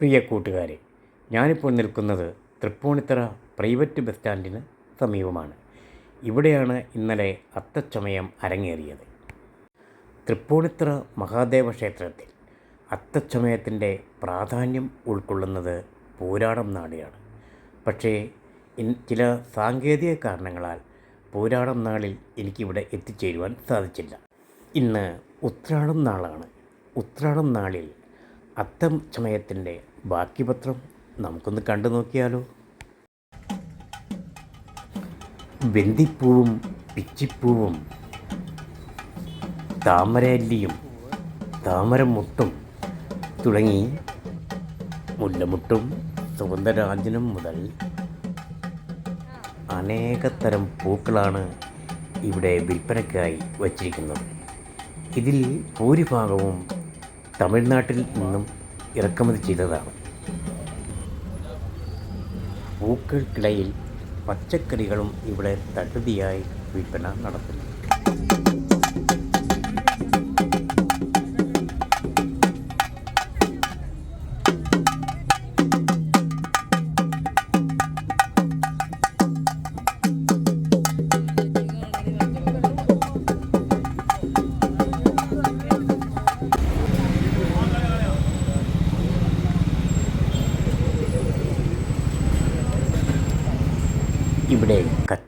പ്രിയ കൂട്ടുകാരെ ഞാനിപ്പോൾ നിൽക്കുന്നത് തൃപ്പൂണിത്തറ പ്രൈവറ്റ് ബസ് സ്റ്റാൻഡിന് സമീപമാണ്. ഇവിടെയാണ് ഇന്നലെ അത്തച്ചമയം അരങ്ങേറിയത്. തൃപ്പൂണിത്തറ മഹാദേവ ക്ഷേത്രത്തിൽ അത്തച്ചമയത്തിന്റെ പ്രാധാന്യം ഉൾക്കൊള്ളുന്നത് പൂരാടം നാടിയാണ്. പക്ഷേ ചില സാങ്കേതിക കാരണങ്ങളാൽ പൂരാടം നാളിൽ എനിക്കിവിടെ എത്തിച്ചേരുവാൻ സാധിച്ചില്ല. ഇന്ന് ഉത്രാടം നാളാണ്. ഉത്രാടം നാളിൽ അത്തം ചമയത്തിന്റെ ബാക്കി പത്രം നമുക്കൊന്ന് കണ്ടു നോക്കിയാലോ. ബന്ദിപ്പൂവും പിച്ചിപ്പൂവും താമരല്ലിയും താമരമുട്ടും തുടങ്ങി മുല്ലമുട്ടും സുഗന്ധരാജനും മുതൽ അനേകതരം പൂക്കളാണ് ഇവിടെ വിൽപ്പനയ്ക്കായി വച്ചിരിക്കുന്നത്. ഇതിൽ ഭൂരിഭാഗവും തമിഴ്നാട്ടിൽ നിന്നും ഇറക്കുമതി ചെയ്തതാണ്. പൂക്കൾക്കിടയിൽ പച്ചക്കറികളും ഇവിടെ തട്ടുതിയായി വിൽപ്പന നടത്തുന്നു.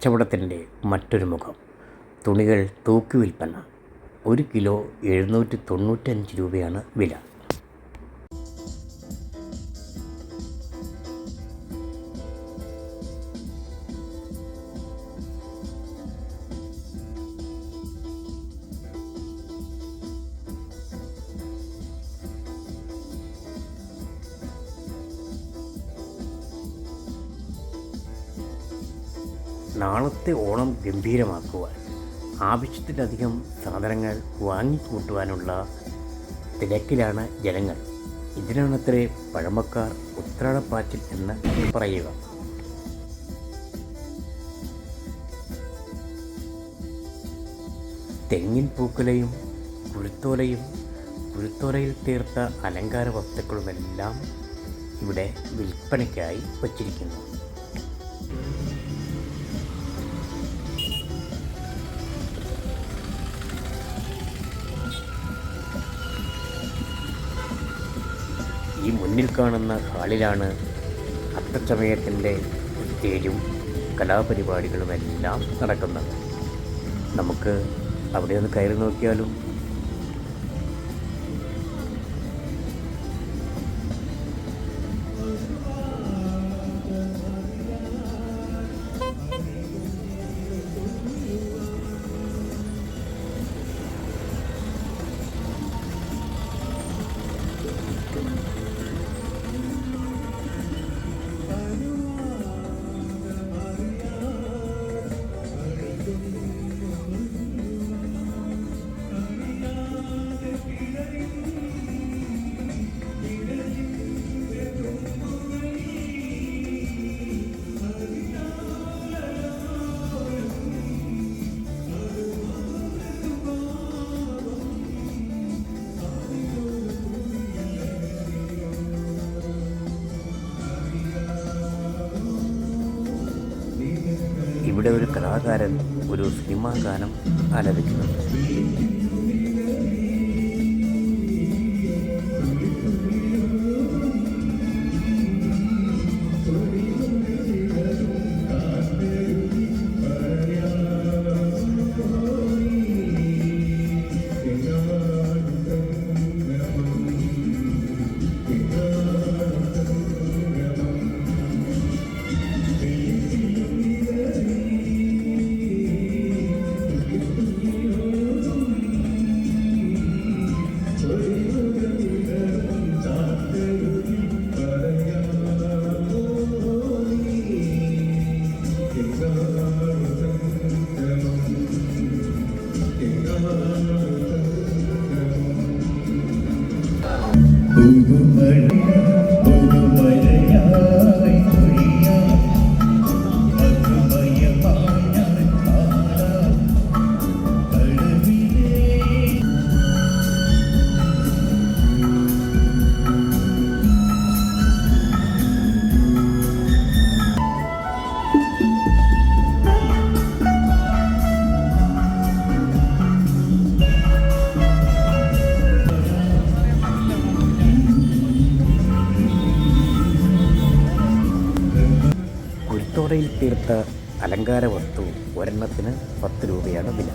കച്ചവടത്തിന്റെ മറ്റൊരു മുഖം. തുണികൾ തൂക്കി വിൽപ്പന. ഒരു കിലോ എഴുന്നൂറ്റി തൊണ്ണൂറ്റഞ്ച് രൂപയാണ് വില. നാളത്തെ ഓണം ഗംഭീരമാക്കുവാൻ ആവശ്യത്തിലധികം സാധനങ്ങൾ വാങ്ങിക്കൂട്ടുവാനുള്ള തിരക്കിലാണ് ജനങ്ങൾ. ഇതിനാണത്രേ പഴമക്കാർ ഉത്രാടപ്പാച്ചിൽ എന്ന് പറയുക. തെങ്ങിൻ പൂക്കുലയും കുരുത്തോലയും കുരുത്തോലയിൽ തീർത്ത അലങ്കാര വസ്തുക്കളുമെല്ലാം ഇവിടെ വിൽപ്പനയ്ക്കായി വച്ചിരിക്കുന്നു. മുന്നിൽ കാണുന്ന ഹാളിലാണ് അത്തച്ചമയത്തിന്റെ സ്റ്റേജും കലാപരിപാടികളുമെല്ലാം നടക്കുന്നത്. നമുക്ക് അവിടെ ഒന്ന് കയറി നോക്കിയാലും? Thank ഒരു കലാകാരൻ ഒരു സിനിമാ ഗാനം ആലപിക്കുന്നുണ്ട് തീർത്ത അലങ്കാര വസ്തു ഒരെണ്ണത്തിന് പത്ത് രൂപയാണ് വില.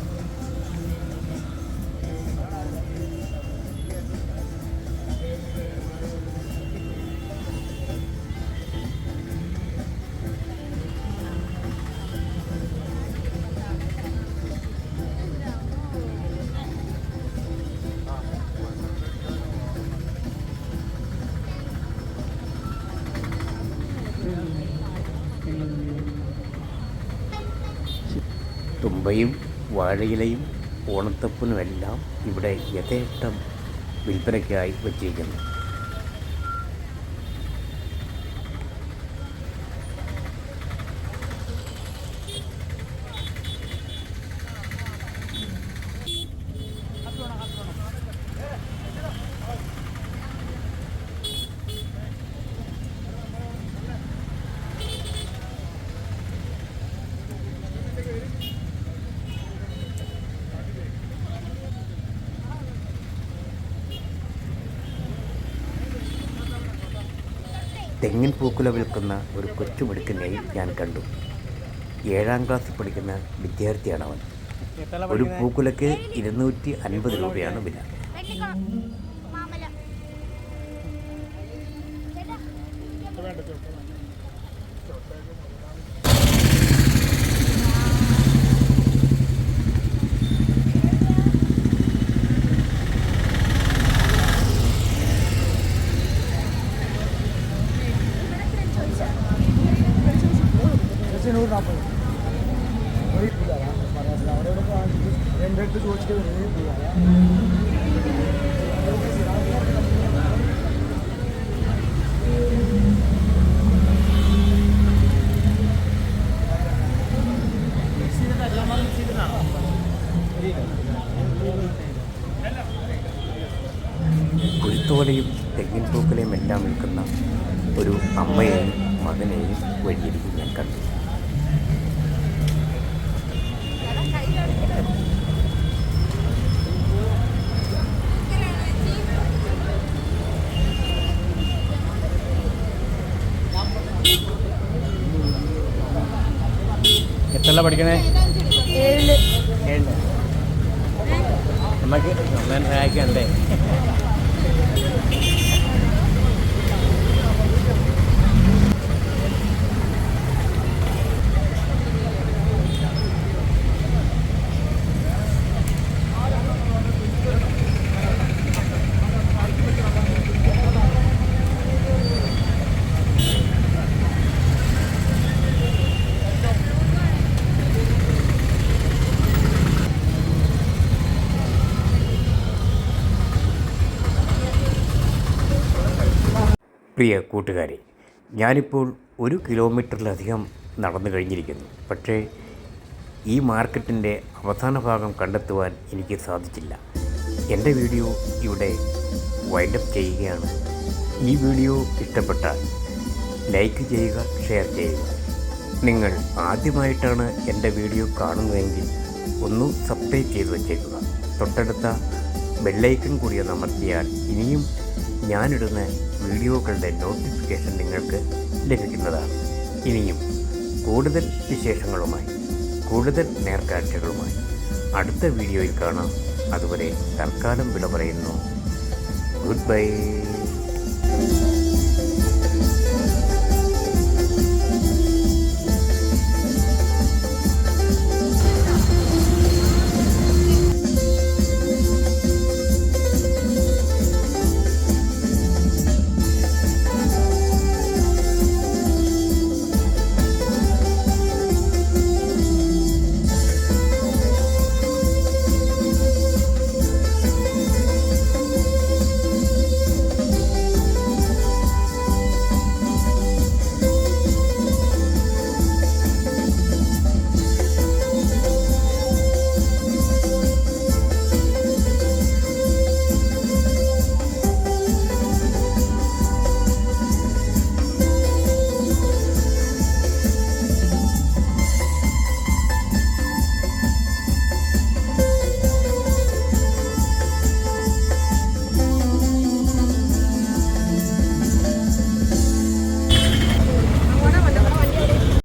തുമ്പയും വാഴയിലയും ഓണത്തപ്പനുമെല്ലാം ഇവിടെ യഥേഷ്ടം വിൽപ്പനയ്ക്കായി വച്ചിരിക്കുന്നു. തെങ്ങിൻ പൂക്കുല വിൽക്കുന്ന ഒരു കൊച്ചുമിടുക്കനെയും ഞാൻ കണ്ടു. ഏഴാം ക്ലാസ് പഠിക്കുന്ന വിദ്യാർത്ഥിയാണ് അവൻ ഒരു പൂക്കുലയ്ക്ക് ഇരുന്നൂറ്റി അൻപത് രൂപയാണ് വില. വെട്ടിക്കോളാം എന്റെ അടുത്ത് ചോദിച്ചിട്ട് പൂജാരാ കുരുത്തോലയും തെങ്ങിൻ പൂക്കളെയും എല്ലാം വിൽക്കുന്ന ഒരു അമ്മയെയും മകനെയും വഴിയിരിക്കും ഞാൻ കണ്ടു. എത്രല്ല പഠിക്കണേ? നമുക്ക് അമ്മേനെ സഹായിക്കണ്ടേ പ്രിയ കൂട്ടുകാരെ ഞാനിപ്പോൾ ഒരു കിലോമീറ്ററിലധികം നടന്നു കഴിഞ്ഞിരിക്കുന്നു. പക്ഷേ ഈ മാർക്കറ്റിന്റെ അവസാന ഭാഗം കണ്ടെത്തുവാൻ എനിക്ക് സാധിച്ചില്ല. എന്റെ വീഡിയോ ഇവിടെ വൈൻഡപ്പ് ചെയ്യുകയാണ്. ഈ വീഡിയോ ഇഷ്ടപ്പെട്ടാൽ ലൈക്ക് ചെയ്യുക ഷെയർ ചെയ്യുക. നിങ്ങൾ ആദ്യമായിട്ടാണ് എന്റെ വീഡിയോ കാണുന്നതെങ്കിൽ ഒന്ന് സബ്സ്ക്രൈബ് ചെയ്ത് വെച്ചേക്കുക. തൊട്ടടുത്ത ബെല്ലൈക്കൺ കൂടി അമർത്തിയാൽ ഇനിയും ഞാനിടുന്ന വീഡിയോകളുടെ നോട്ടിഫിക്കേഷൻ നിങ്ങൾക്ക് ലഭിക്കുന്നതാണ്. ഇനിയും കൂടുതൽ വിശേഷങ്ങളുമായി കൂടുതൽ നേർക്കാഴ്ചകളുമായി അടുത്ത വീഡിയോയിൽ കാണാം. അതുവരെ തൽക്കാലം വിട പറയുന്നു. Good bye